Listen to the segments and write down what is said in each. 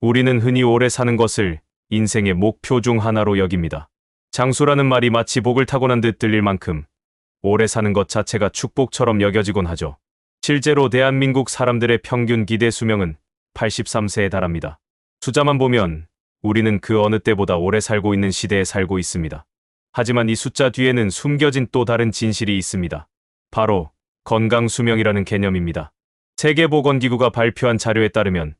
우리는 흔히 오래 사는 것을 인생의 목표 중 하나로 여깁니다. 장수라는 말이 마치 복을 타고난 듯 들릴 만큼 오래 사는 것 자체가 축복처럼 여겨지곤 하죠. 실제로 대한민국 사람들의 평균 기대 수명은 83세에 달합니다. 숫자만 보면 우리는 그 어느 때보다 오래 살고 있는 시대에 살고 있습니다. 하지만 이 숫자 뒤에는 숨겨진 또 다른 진실이 있습니다. 바로 건강 수명이라는 개념입니다. 세계보건기구가 발표한 자료에 따르면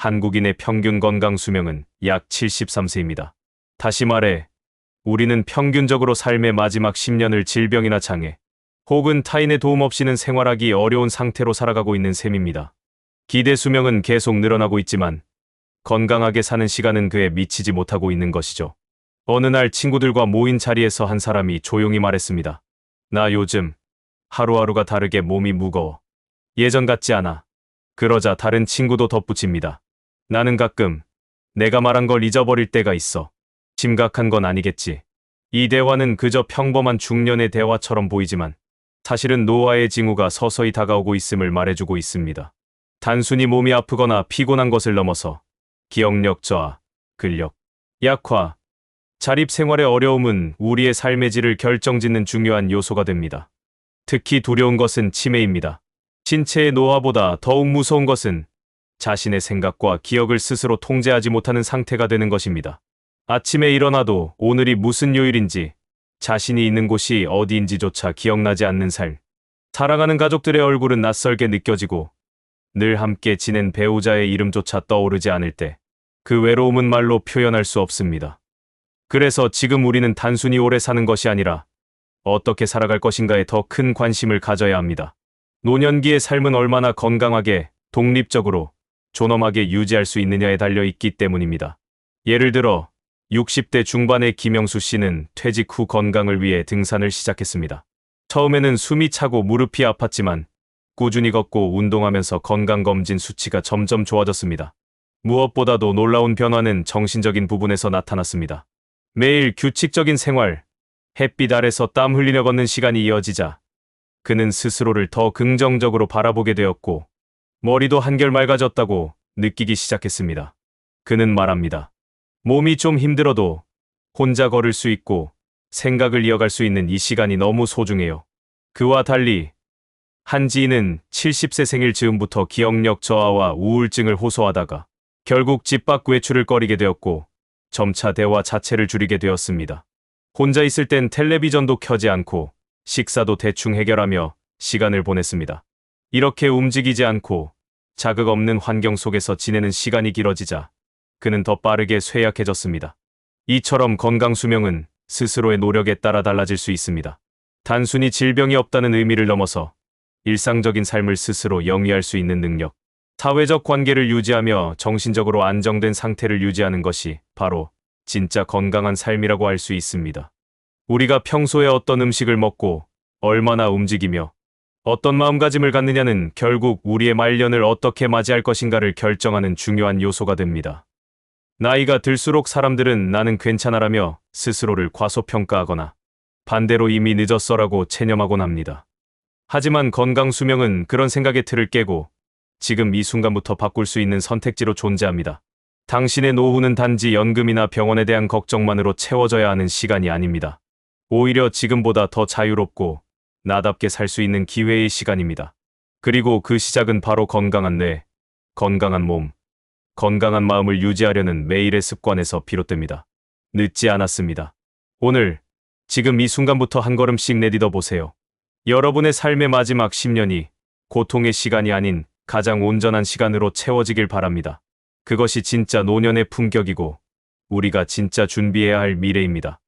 한국인의 평균 건강 수명은 약 73세입니다. 다시 말해, 우리는 평균적으로 삶의 마지막 10년을 질병이나 장애, 혹은 타인의 도움 없이는 생활하기 어려운 상태로 살아가고 있는 셈입니다. 기대 수명은 계속 늘어나고 있지만 건강하게 사는 시간은 그에 미치지 못하고 있는 것이죠. 어느 날 친구들과 모인 자리에서 한 사람이 조용히 말했습니다. 나 요즘 하루하루가 다르게 몸이 무거워. 예전 같지 않아. 그러자 다른 친구도 덧붙입니다. 나는 가끔 내가 말한 걸 잊어버릴 때가 있어. 심각한 건 아니겠지. 이 대화는 그저 평범한 중년의 대화처럼 보이지만 사실은 노화의 징후가 서서히 다가오고 있음을 말해주고 있습니다. 단순히 몸이 아프거나 피곤한 것을 넘어서 기억력 저하, 근력, 약화, 자립 생활의 어려움은 우리의 삶의 질을 결정짓는 중요한 요소가 됩니다. 특히 두려운 것은 치매입니다. 신체의 노화보다 더욱 무서운 것은 자신의 생각과 기억을 스스로 통제하지 못하는 상태가 되는 것입니다. 아침에 일어나도 오늘이 무슨 요일인지, 자신이 있는 곳이 어디인지조차 기억나지 않는 삶. 사랑하는 가족들의 얼굴은 낯설게 느껴지고, 늘 함께 지낸 배우자의 이름조차 떠오르지 않을 때, 그 외로움은 말로 표현할 수 없습니다. 그래서 지금 우리는 단순히 오래 사는 것이 아니라, 어떻게 살아갈 것인가에 더 큰 관심을 가져야 합니다. 노년기의 삶은 얼마나 건강하게, 독립적으로, 존엄하게 유지할 수 있느냐에 달려 있기 때문입니다. 예를 들어 60대 중반의 김영수 씨는 퇴직 후 건강을 위해 등산을 시작했습니다. 처음에는 숨이 차고 무릎이 아팠지만 꾸준히 걷고 운동하면서 건강검진 수치가 점점 좋아졌습니다. 무엇보다도 놀라운 변화는 정신적인 부분에서 나타났습니다. 매일 규칙적인 생활, 햇빛 아래서 땀 흘리며 걷는 시간이 이어지자 그는 스스로를 더 긍정적으로 바라보게 되었고 머리도 한결 맑아졌다고 느끼기 시작했습니다. 그는 말합니다. 몸이 좀 힘들어도 혼자 걸을 수 있고 생각을 이어갈 수 있는 이 시간이 너무 소중해요. 그와 달리 한 지인은 70세 생일 즈음부터 기억력 저하와 우울증을 호소하다가 결국 집 밖 외출을 꺼리게 되었고 점차 대화 자체를 줄이게 되었습니다. 혼자 있을 땐 텔레비전도 켜지 않고 식사도 대충 해결하며 시간을 보냈습니다. 이렇게 움직이지 않고 자극 없는 환경 속에서 지내는 시간이 길어지자 그는 더 빠르게 쇠약해졌습니다. 이처럼 건강 수명은 스스로의 노력에 따라 달라질 수 있습니다. 단순히 질병이 없다는 의미를 넘어서 일상적인 삶을 스스로 영위할 수 있는 능력, 사회적 관계를 유지하며 정신적으로 안정된 상태를 유지하는 것이 바로 진짜 건강한 삶이라고 할 수 있습니다. 우리가 평소에 어떤 음식을 먹고 얼마나 움직이며 어떤 마음가짐을 갖느냐는 결국 우리의 말년을 어떻게 맞이할 것인가를 결정하는 중요한 요소가 됩니다. 나이가 들수록 사람들은 나는 괜찮아라며 스스로를 과소평가하거나 반대로 이미 늦었어라고 체념하곤 합니다. 하지만 건강 수명은 그런 생각의 틀을 깨고 지금 이 순간부터 바꿀 수 있는 선택지로 존재합니다. 당신의 노후는 단지 연금이나 병원에 대한 걱정만으로 채워져야 하는 시간이 아닙니다. 오히려 지금보다 더 자유롭고 나답게 살 수 있는 기회의 시간입니다. 그리고 그 시작은 바로 건강한 뇌, 건강한 몸, 건강한 마음을 유지하려는 매일의 습관에서 비롯됩니다. 늦지 않았습니다. 오늘, 지금 이 순간부터 한 걸음씩 내딛어 보세요. 여러분의 삶의 마지막 10년이 고통의 시간이 아닌 가장 온전한 시간으로 채워지길 바랍니다. 그것이 진짜 노년의 품격이고 우리가 진짜 준비해야 할 미래입니다.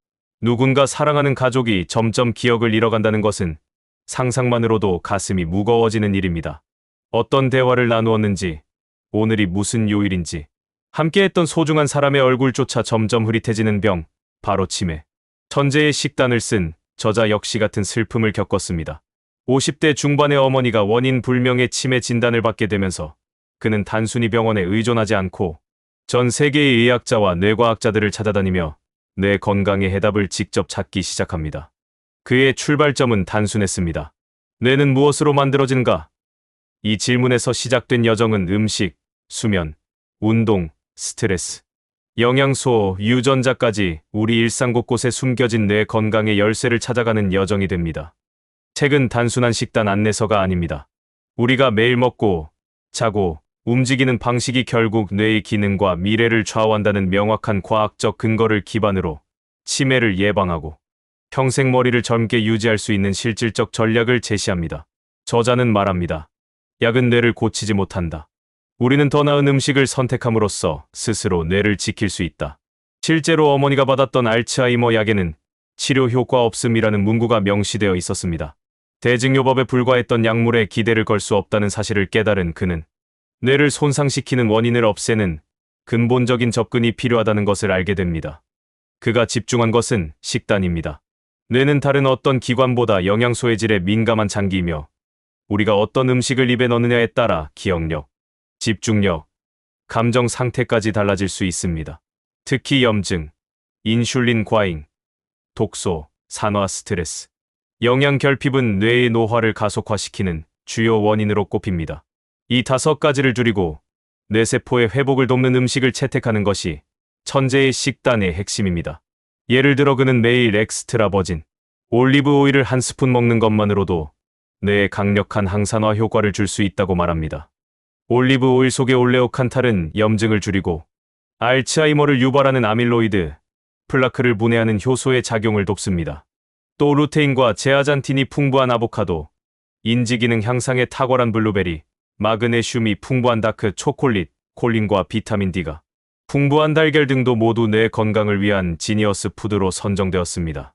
누군가 사랑하는 가족이 점점 기억을 잃어간다는 것은 상상만으로도 가슴이 무거워지는 일입니다. 어떤 대화를 나누었는지, 오늘이 무슨 요일인지, 함께했던 소중한 사람의 얼굴조차 점점 흐릿해지는 병, 바로 치매. 천재의 식단을 쓴 저자 역시 같은 슬픔을 겪었습니다. 50대 중반의 어머니가 원인 불명의 치매 진단을 받게 되면서 그는 단순히 병원에 의존하지 않고 전 세계의 의학자와 뇌과학자들을 찾아다니며 뇌 건강의 해답을 직접 찾기 시작합니다. 그의 출발점은 단순했습니다. 뇌는 무엇으로 만들어지는가? 이 질문에서 시작된 여정은 음식, 수면, 운동, 스트레스, 영양소, 유전자까지 우리 일상 곳곳에 숨겨진 뇌 건강의 열쇠를 찾아가는 여정이 됩니다. 책은 단순한 식단 안내서가 아닙니다. 우리가 매일 먹고, 자고, 움직이는 방식이 결국 뇌의 기능과 미래를 좌우한다는 명확한 과학적 근거를 기반으로 치매를 예방하고 평생 머리를 젊게 유지할 수 있는 실질적 전략을 제시합니다. 저자는 말합니다. 약은 뇌를 고치지 못한다. 우리는 더 나은 음식을 선택함으로써 스스로 뇌를 지킬 수 있다. 실제로 어머니가 받았던 알츠하이머 약에는 치료 효과 없음이라는 문구가 명시되어 있었습니다. 대증요법에 불과했던 약물에 기대를 걸 수 없다는 사실을 깨달은 그는 뇌를 손상시키는 원인을 없애는 근본적인 접근이 필요하다는 것을 알게 됩니다. 그가 집중한 것은 식단입니다. 뇌는 다른 어떤 기관보다 영양소의 질에 민감한 장기이며 우리가 어떤 음식을 입에 넣느냐에 따라 기억력, 집중력, 감정 상태까지 달라질 수 있습니다. 특히 염증, 인슐린 과잉, 독소, 산화 스트레스, 영양 결핍은 뇌의 노화를 가속화시키는 주요 원인으로 꼽힙니다. 이 다섯 가지를 줄이고 뇌세포의 회복을 돕는 음식을 채택하는 것이 천재의 식단의 핵심입니다. 예를 들어 그는 매일 엑스트라 버진 올리브 오일을 한 스푼 먹는 것만으로도 뇌에 강력한 항산화 효과를 줄 수 있다고 말합니다. 올리브 오일 속의 올레오칸탈은 염증을 줄이고 알츠하이머를 유발하는 아밀로이드, 플라크를 분해하는 효소의 작용을 돕습니다. 또 루테인과 제아잔틴이 풍부한 아보카도, 인지기능 향상에 탁월한 블루베리, 마그네슘이 풍부한 다크 초콜릿, 콜린과 비타민 D가 풍부한 달걀 등도 모두 뇌 건강을 위한 지니어스 푸드로 선정되었습니다.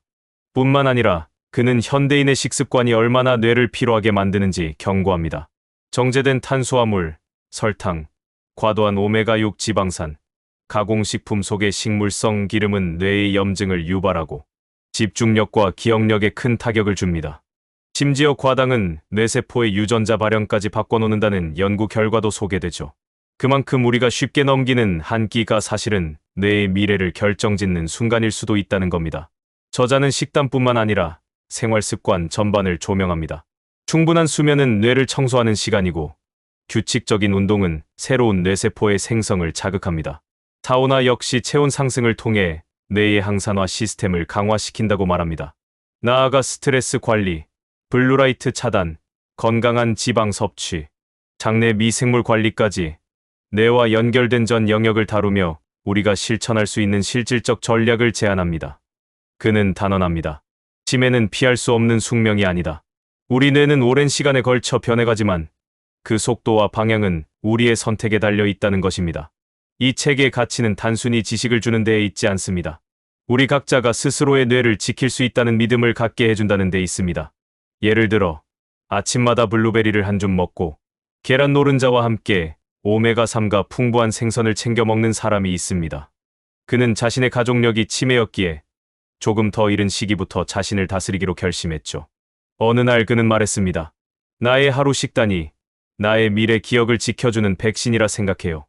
뿐만 아니라 그는 현대인의 식습관이 얼마나 뇌를 피로하게 만드는지 경고합니다. 정제된 탄수화물, 설탕, 과도한 오메가6 지방산, 가공식품 속의 식물성 기름은 뇌의 염증을 유발하고 집중력과 기억력에 큰 타격을 줍니다. 심지어 과당은 뇌세포의 유전자 발현까지 바꿔놓는다는 연구 결과도 소개되죠. 그만큼 우리가 쉽게 넘기는 한 끼가 사실은 뇌의 미래를 결정짓는 순간일 수도 있다는 겁니다. 저자는 식단뿐만 아니라 생활 습관 전반을 조명합니다. 충분한 수면은 뇌를 청소하는 시간이고 규칙적인 운동은 새로운 뇌세포의 생성을 자극합니다. 사우나 역시 체온 상승을 통해 뇌의 항산화 시스템을 강화시킨다고 말합니다. 나아가 스트레스 관리, 블루라이트 차단, 건강한 지방 섭취, 장내 미생물 관리까지 뇌와 연결된 전 영역을 다루며 우리가 실천할 수 있는 실질적 전략을 제안합니다. 그는 단언합니다. 치매는 피할 수 없는 숙명이 아니다. 우리 뇌는 오랜 시간에 걸쳐 변해가지만 그 속도와 방향은 우리의 선택에 달려 있다는 것입니다. 이 책의 가치는 단순히 지식을 주는 데에 있지 않습니다. 우리 각자가 스스로의 뇌를 지킬 수 있다는 믿음을 갖게 해준다는 데 있습니다. 예를 들어 아침마다 블루베리를 한 줌 먹고 계란 노른자와 함께 오메가3가 풍부한 생선을 챙겨 먹는 사람이 있습니다. 그는 자신의 가족력이 치매였기에 조금 더 이른 시기부터 자신을 다스리기로 결심했죠. 어느 날 그는 말했습니다. 나의 하루 식단이 나의 미래 기억을 지켜주는 백신이라 생각해요.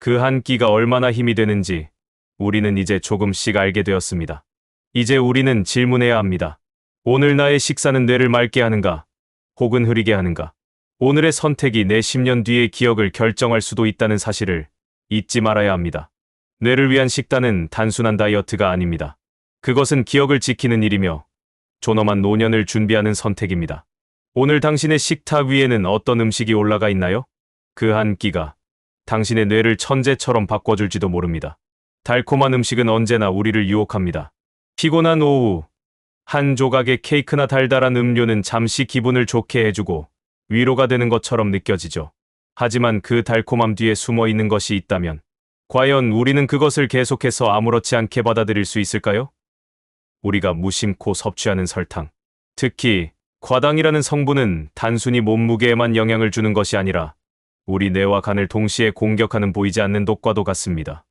그 한 끼가 얼마나 힘이 되는지 우리는 이제 조금씩 알게 되었습니다. 이제 우리는 질문해야 합니다. 오늘 나의 식사는 뇌를 맑게 하는가? 혹은 흐리게 하는가? 오늘의 선택이 내 10년 뒤의 기억을 결정할 수도 있다는 사실을 잊지 말아야 합니다. 뇌를 위한 식단은 단순한 다이어트가 아닙니다. 그것은 기억을 지키는 일이며 존엄한 노년을 준비하는 선택입니다. 오늘 당신의 식탁 위에는 어떤 음식이 올라가 있나요? 그 한 끼가 당신의 뇌를 천재처럼 바꿔줄지도 모릅니다. 달콤한 음식은 언제나 우리를 유혹합니다. 피곤한 오후, 한 조각의 케이크나 달달한 음료는 잠시 기분을 좋게 해주고 위로가 되는 것처럼 느껴지죠. 하지만 그 달콤함 뒤에 숨어 있는 것이 있다면, 과연 우리는 그것을 계속해서 아무렇지 않게 받아들일 수 있을까요? 우리가 무심코 섭취하는 설탕, 특히 과당이라는 성분은 단순히 몸무게에만 영향을 주는 것이 아니라 우리 뇌와 간을 동시에 공격하는 보이지 않는 독과도 같습니다.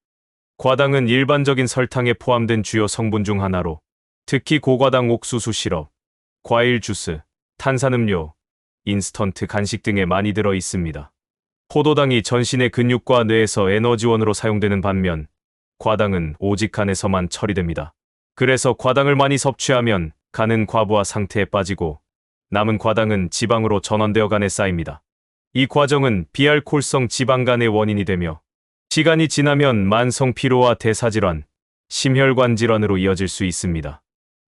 과당은 일반적인 설탕에 포함된 주요 성분 중 하나로 특히 고과당 옥수수 시럽, 과일 주스, 탄산음료, 인스턴트 간식 등에 많이 들어 있습니다. 포도당이 전신의 근육과 뇌에서 에너지원으로 사용되는 반면 과당은 오직 간에서만 처리됩니다. 그래서 과당을 많이 섭취하면 간은 과부하 상태에 빠지고 남은 과당은 지방으로 전원되어 간에 쌓입니다. 이 과정은 비알콜성 지방간의 원인이 되며 시간이 지나면 만성 피로와 대사질환, 심혈관 질환으로 이어질 수 있습니다.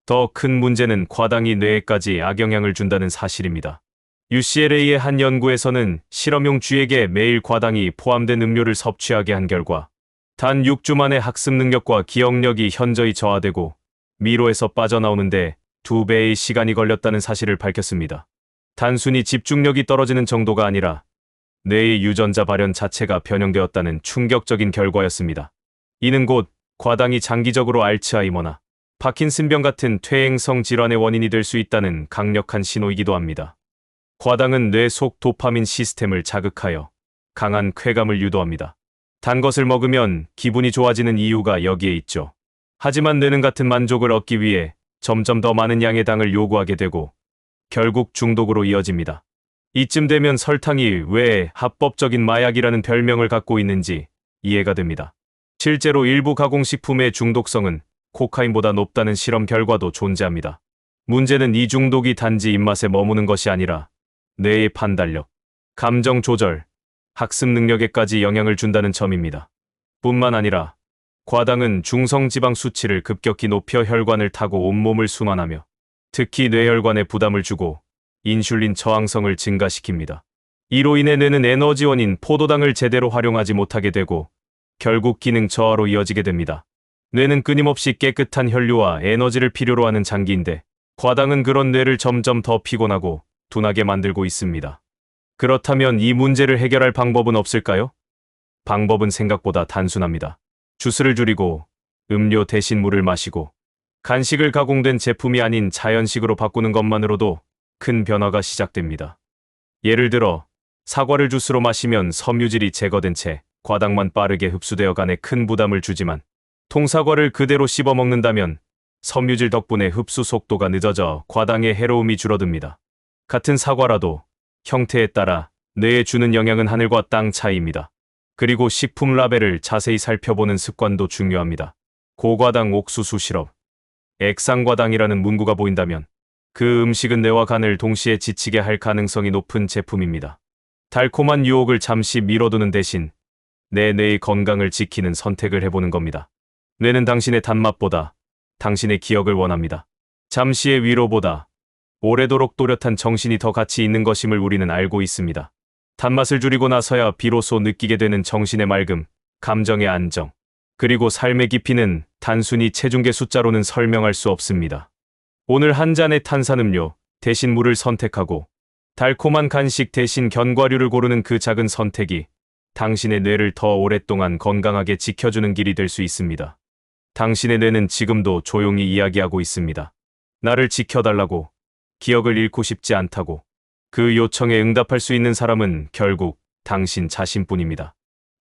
더 큰 문제는 과당이 뇌에까지 악영향을 준다는 사실입니다. UCLA의 한 연구에서는 실험용 쥐에게 매일 과당이 포함된 음료를 섭취하게 한 결과 단 6주 만에 학습 능력과 기억력이 현저히 저하되고 미로에서 빠져나오는데 두 배의 시간이 걸렸다는 사실을 밝혔습니다. 단순히 집중력이 떨어지는 정도가 아니라 뇌의 유전자 발현 자체가 변형되었다는 충격적인 결과였습니다. 이는 곧 과당이 장기적으로 알츠하이머나 파킨슨병 같은 퇴행성 질환의 원인이 될 수 있다는 강력한 신호이기도 합니다. 과당은 뇌 속 도파민 시스템을 자극하여 강한 쾌감을 유도합니다. 단 것을 먹으면 기분이 좋아지는 이유가 여기에 있죠. 하지만 뇌는 같은 만족을 얻기 위해 점점 더 많은 양의 당을 요구하게 되고 결국 중독으로 이어집니다. 이쯤 되면 설탕이 왜 합법적인 마약이라는 별명을 갖고 있는지 이해가 됩니다. 실제로 일부 가공식품의 중독성은 코카인보다 높다는 실험 결과도 존재합니다. 문제는 이 중독이 단지 입맛에 머무는 것이 아니라 뇌의 판단력, 감정 조절, 학습 능력에까지 영향을 준다는 점입니다. 뿐만 아니라 과당은 중성지방 수치를 급격히 높여 혈관을 타고 온몸을 순환하며 특히 뇌혈관에 부담을 주고 인슐린 저항성을 증가시킵니다. 이로 인해 뇌는 에너지원인 포도당을 제대로 활용하지 못하게 되고 결국 기능 저하로 이어지게 됩니다. 뇌는 끊임없이 깨끗한 혈류와 에너지를 필요로 하는 장기인데 과당은 그런 뇌를 점점 더 피곤하고 둔하게 만들고 있습니다. 그렇다면 이 문제를 해결할 방법은 없을까요? 방법은 생각보다 단순합니다. 주스를 줄이고 음료 대신 물을 마시고 간식을 가공된 제품이 아닌 자연식으로 바꾸는 것만으로도 큰 변화가 시작됩니다. 예를 들어 사과를 주스로 마시면 섬유질이 제거된 채 과당만 빠르게 흡수되어 간에 큰 부담을 주지만 통사과를 그대로 씹어 먹는다면 섬유질 덕분에 흡수 속도가 늦어져 과당의 해로움이 줄어듭니다. 같은 사과라도 형태에 따라 뇌에 주는 영향은 하늘과 땅 차이입니다. 그리고 식품 라벨을 자세히 살펴보는 습관도 중요합니다. 고과당 옥수수 시럽, 액상과당이라는 문구가 보인다면 그 음식은 뇌와 간을 동시에 지치게 할 가능성이 높은 제품입니다. 달콤한 유혹을 잠시 미뤄두는 대신 내 뇌의 건강을 지키는 선택을 해보는 겁니다. 뇌는 당신의 단맛보다 당신의 기억을 원합니다. 잠시의 위로보다 오래도록 또렷한 정신이 더 가치 있는 것임을 우리는 알고 있습니다. 단맛을 줄이고 나서야 비로소 느끼게 되는 정신의 맑음, 감정의 안정, 그리고 삶의 깊이는 단순히 체중계 숫자로는 설명할 수 없습니다. 오늘 한 잔의 탄산음료 대신 물을 선택하고 달콤한 간식 대신 견과류를 고르는 그 작은 선택이 당신의 뇌를 더 오랫동안 건강하게 지켜주는 길이 될 수 있습니다. 당신의 뇌는 지금도 조용히 이야기하고 있습니다. 나를 지켜달라고, 기억을 잃고 싶지 않다고. 그 요청에 응답할 수 있는 사람은 결국 당신 자신뿐입니다.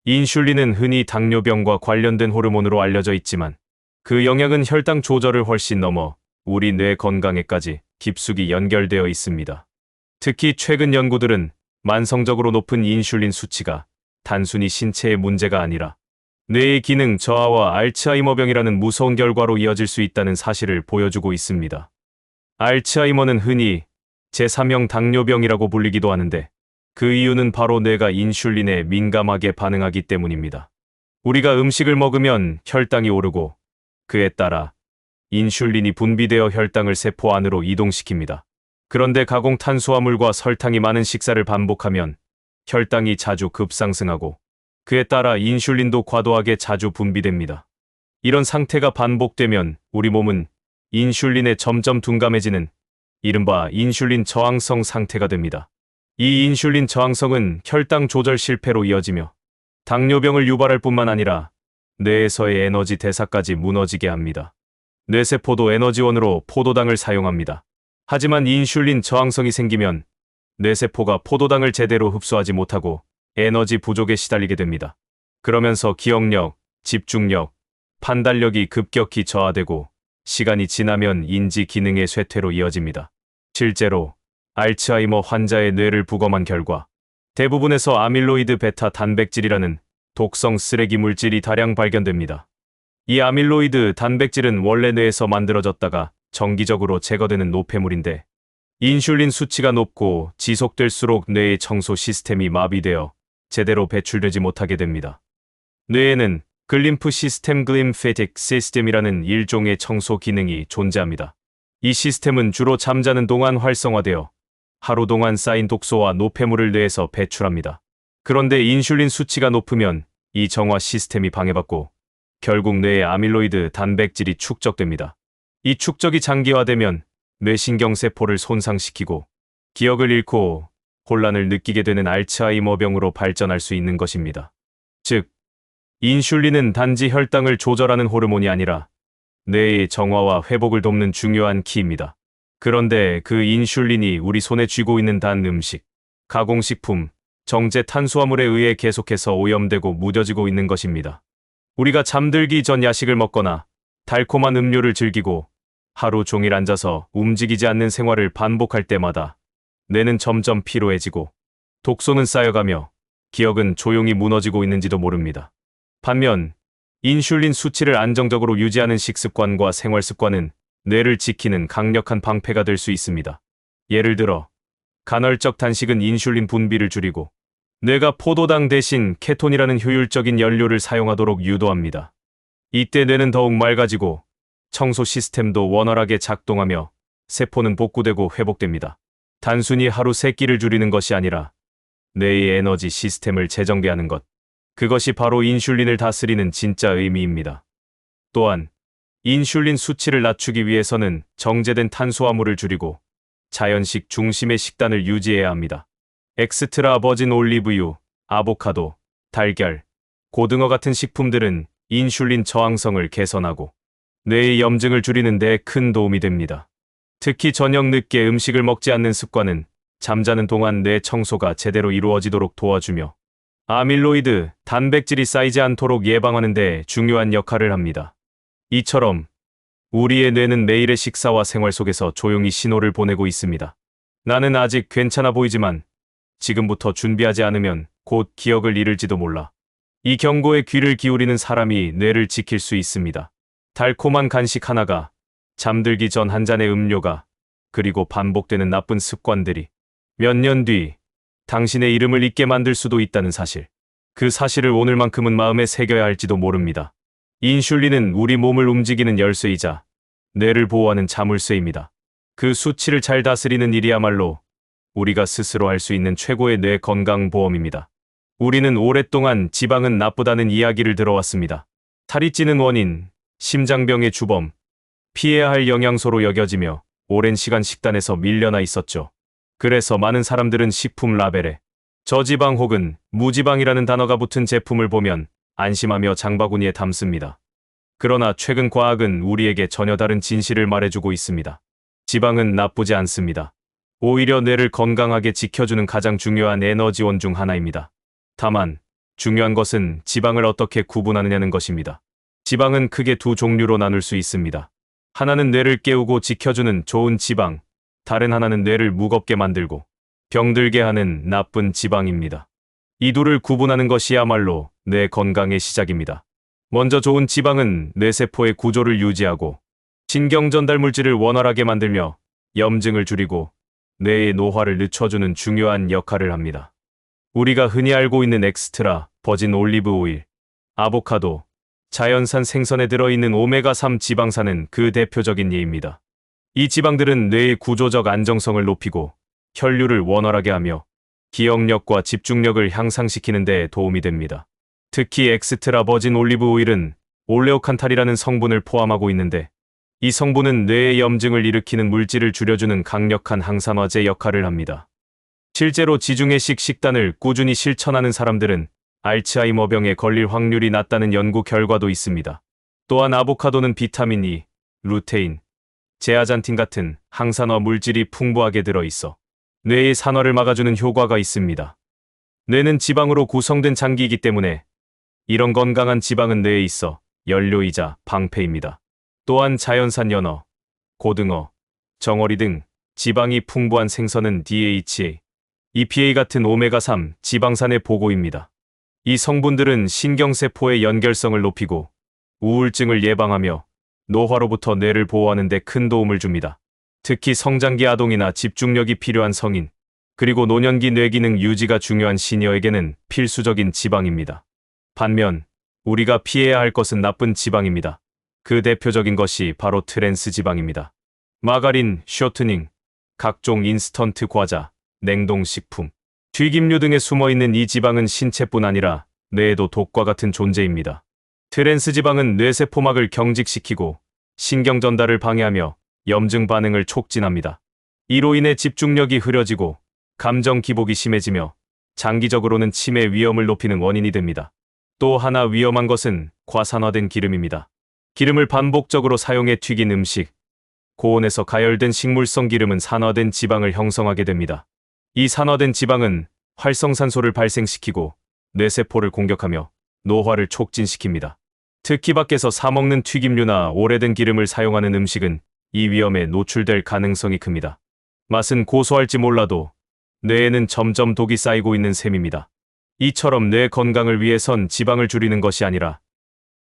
인슐린은 흔히 당뇨병과 관련된 호르몬으로 알려져 있지만 그 영향은 혈당 조절을 훨씬 넘어 우리 뇌 건강에까지 깊숙이 연결되어 있습니다. 특히 최근 연구들은 만성적으로 높은 인슐린 수치가 단순히 신체의 문제가 아니라 뇌의 기능 저하와 알츠하이머병이라는 무서운 결과로 이어질 수 있다는 사실을 보여주고 있습니다. 알츠하이머는 흔히 제3형 당뇨병이라고 불리기도 하는데 그 이유는 바로 뇌가 인슐린에 민감하게 반응하기 때문입니다. 우리가 음식을 먹으면 혈당이 오르고 그에 따라 인슐린이 분비되어 혈당을 세포 안으로 이동시킵니다. 그런데 가공 탄수화물과 설탕이 많은 식사를 반복하면 혈당이 자주 급상승하고 그에 따라 인슐린도 과도하게 자주 분비됩니다. 이런 상태가 반복되면 우리 몸은 인슐린에 점점 둔감해지는 이른바 인슐린 저항성 상태가 됩니다. 이 인슐린 저항성은 혈당 조절 실패로 이어지며 당뇨병을 유발할 뿐만 아니라 뇌에서의 에너지 대사까지 무너지게 합니다. 뇌세포도 에너지원으로 포도당을 사용합니다. 하지만 인슐린 저항성이 생기면 뇌세포가 포도당을 제대로 흡수하지 못하고 에너지 부족에 시달리게 됩니다. 그러면서 기억력, 집중력, 판단력이 급격히 저하되고 시간이 지나면 인지 기능의 쇠퇴로 이어집니다. 실제로 알츠하이머 환자의 뇌를 부검한 결과 대부분에서 아밀로이드 베타 단백질이라는 독성 쓰레기 물질이 다량 발견됩니다. 이 아밀로이드 단백질은 원래 뇌에서 만들어졌다가 정기적으로 제거되는 노폐물인데 인슐린 수치가 높고 지속될수록 뇌의 청소 시스템이 마비되어 제대로 배출되지 못하게 됩니다. 뇌에는 글림프 시스템 글림페틱 시스템이라는 일종의 청소 기능이 존재합니다. 이 시스템은 주로 잠자는 동안 활성화되어 하루 동안 쌓인 독소와 노폐물을 뇌에서 배출합니다. 그런데 인슐린 수치가 높으면 이 정화 시스템이 방해받고 결국 뇌의 아밀로이드 단백질이 축적됩니다. 이 축적이 장기화되면 뇌신경세포를 손상시키고 기억을 잃고 혼란을 느끼게 되는 알츠하이머병으로 발전할 수 있는 것입니다. 즉, 인슐린은 단지 혈당을 조절하는 호르몬이 아니라 뇌의 정화와 회복을 돕는 중요한 키입니다. 그런데 그 인슐린이 우리 손에 쥐고 있는 단 음식, 가공식품, 정제 탄수화물에 의해 계속해서 오염되고 무뎌지고 있는 것입니다. 우리가 잠들기 전 야식을 먹거나 달콤한 음료를 즐기고 하루 종일 앉아서 움직이지 않는 생활을 반복할 때마다 뇌는 점점 피로해지고 독소는 쌓여가며 기억은 조용히 무너지고 있는지도 모릅니다. 반면 인슐린 수치를 안정적으로 유지하는 식습관과 생활습관은 뇌를 지키는 강력한 방패가 될 수 있습니다. 예를 들어 간헐적 단식은 인슐린 분비를 줄이고 뇌가 포도당 대신 케톤이라는 효율적인 연료를 사용하도록 유도합니다. 이때 뇌는 더욱 맑아지고 청소 시스템도 원활하게 작동하며 세포는 복구되고 회복됩니다. 단순히 하루 세 끼를 줄이는 것이 아니라 뇌의 에너지 시스템을 재정비하는 것. 그것이 바로 인슐린을 다스리는 진짜 의미입니다. 또한 인슐린 수치를 낮추기 위해서는 정제된 탄수화물을 줄이고 자연식 중심의 식단을 유지해야 합니다. 엑스트라 버진 올리브유, 아보카도, 달걀, 고등어 같은 식품들은 인슐린 저항성을 개선하고 뇌의 염증을 줄이는 데 큰 도움이 됩니다. 특히 저녁 늦게 음식을 먹지 않는 습관은 잠자는 동안 뇌 청소가 제대로 이루어지도록 도와주며 아밀로이드, 단백질이 쌓이지 않도록 예방하는 데 중요한 역할을 합니다. 이처럼 우리의 뇌는 매일의 식사와 생활 속에서 조용히 신호를 보내고 있습니다. 나는 아직 괜찮아 보이지만 지금부터 준비하지 않으면 곧 기억을 잃을지도 몰라. 이 경고에 귀를 기울이는 사람이 뇌를 지킬 수 있습니다. 달콤한 간식 하나가 잠들기 전 한 잔의 음료가 그리고 반복되는 나쁜 습관들이 몇 년 뒤 당신의 이름을 잊게 만들 수도 있다는 사실. 그 사실을 오늘만큼은 마음에 새겨야 할지도 모릅니다. 인슐린은 우리 몸을 움직이는 열쇠이자 뇌를 보호하는 자물쇠입니다. 그 수치를 잘 다스리는 일이야말로 우리가 스스로 할 수 있는 최고의 뇌 건강 보험입니다. 우리는 오랫동안 지방은 나쁘다는 이야기를 들어왔습니다. 살이 찌는 원인, 심장병의 주범, 피해야 할 영양소로 여겨지며 오랜 시간 식단에서 밀려나 있었죠. 그래서 많은 사람들은 식품 라벨에 저지방 혹은 무지방이라는 단어가 붙은 제품을 보면 안심하며 장바구니에 담습니다. 그러나 최근 과학은 우리에게 전혀 다른 진실을 말해주고 있습니다. 지방은 나쁘지 않습니다. 오히려 뇌를 건강하게 지켜주는 가장 중요한 에너지원 중 하나입니다. 다만, 중요한 것은 지방을 어떻게 구분하느냐는 것입니다. 지방은 크게 두 종류로 나눌 수 있습니다. 하나는 뇌를 깨우고 지켜주는 좋은 지방, 다른 하나는 뇌를 무겁게 만들고 병들게 하는 나쁜 지방입니다. 이 둘을 구분하는 것이야말로 뇌 건강의 시작입니다. 먼저 좋은 지방은 뇌세포의 구조를 유지하고 신경 전달 물질을 원활하게 만들며 염증을 줄이고 뇌의 노화를 늦춰주는 중요한 역할을 합니다. 우리가 흔히 알고 있는 엑스트라, 버진 올리브 오일, 아보카도, 자연산 생선에 들어있는 오메가3 지방산은 그 대표적인 예입니다. 이 지방들은 뇌의 구조적 안정성을 높이고 혈류를 원활하게 하며 기억력과 집중력을 향상시키는 데 도움이 됩니다. 특히 엑스트라 버진 올리브 오일은 올레오칸탈이라는 성분을 포함하고 있는데 이 성분은 뇌의 염증을 일으키는 물질을 줄여주는 강력한 항산화제 역할을 합니다. 실제로 지중해식 식단을 꾸준히 실천하는 사람들은 알츠하이머병에 걸릴 확률이 낮다는 연구 결과도 있습니다. 또한 아보카도는 비타민 E, 루테인, 제아잔틴 같은 항산화 물질이 풍부하게 들어있어 뇌의 산화를 막아주는 효과가 있습니다. 뇌는 지방으로 구성된 장기이기 때문에 이런 건강한 지방은 뇌에 있어 연료이자 방패입니다. 또한 자연산 연어, 고등어, 정어리 등 지방이 풍부한 생선은 DHA, EPA 같은 오메가3 지방산의 보고입니다. 이 성분들은 신경세포의 연결성을 높이고 우울증을 예방하며 노화로부터 뇌를 보호하는 데 큰 도움을 줍니다. 특히 성장기 아동이나 집중력이 필요한 성인, 그리고 노년기 뇌기능 유지가 중요한 시니어에게는 필수적인 지방입니다. 반면 우리가 피해야 할 것은 나쁜 지방입니다. 그 대표적인 것이 바로 트랜스 지방입니다. 마가린, 쇼트닝, 각종 인스턴트 과자, 냉동식품, 튀김류 등에 숨어 있는 이 지방은 신체뿐 아니라 뇌에도 독과 같은 존재입니다. 트랜스 지방은 뇌세포막을 경직시키고 신경 전달을 방해하며 염증 반응을 촉진합니다. 이로 인해 집중력이 흐려지고 감정 기복이 심해지며 장기적으로는 치매 위험을 높이는 원인이 됩니다. 또 하나 위험한 것은 과산화된 기름입니다. 기름을 반복적으로 사용해 튀긴 음식, 고온에서 가열된 식물성 기름은 산화된 지방을 형성하게 됩니다. 이 산화된 지방은 활성산소를 발생시키고 뇌세포를 공격하며 노화를 촉진시킵니다. 특히 밖에서 사 먹는 튀김류나 오래된 기름을 사용하는 음식은 이 위험에 노출될 가능성이 큽니다. 맛은 고소할지 몰라도 뇌에는 점점 독이 쌓이고 있는 셈입니다. 이처럼 뇌 건강을 위해선 지방을 줄이는 것이 아니라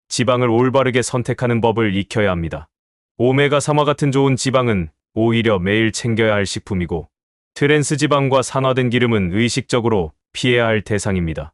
지방을 올바르게 선택하는 법을 익혀야 합니다. 오메가3와 같은 좋은 지방은 오히려 매일 챙겨야 할 식품이고 트랜스 지방과 산화된 기름은 의식적으로 피해야 할 대상입니다.